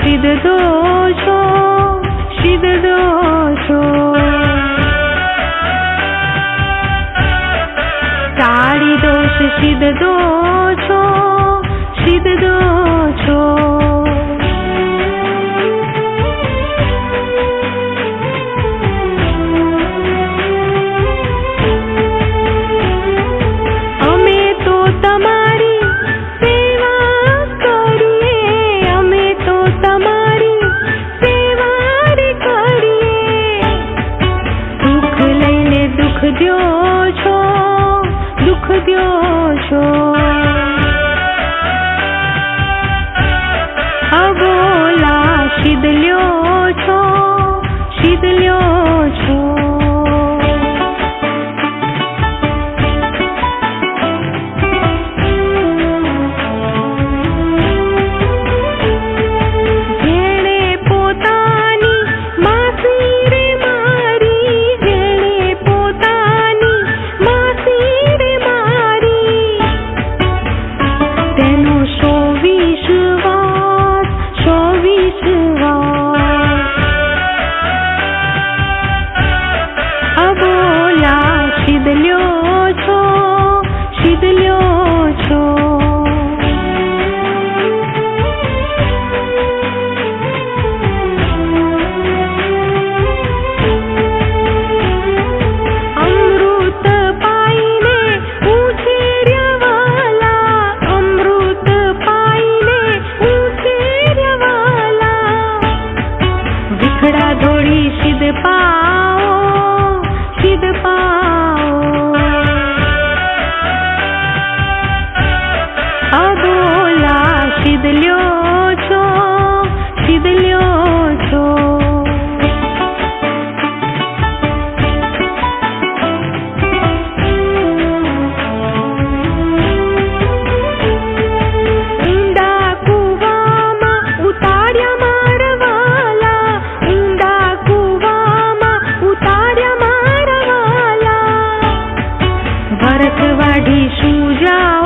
সিদ দোষ সিদ দোষ চারি দোষ সিদ দোষ সিদ দোষ છો દુઃખ દો છો कृपा काठवाडी सुजा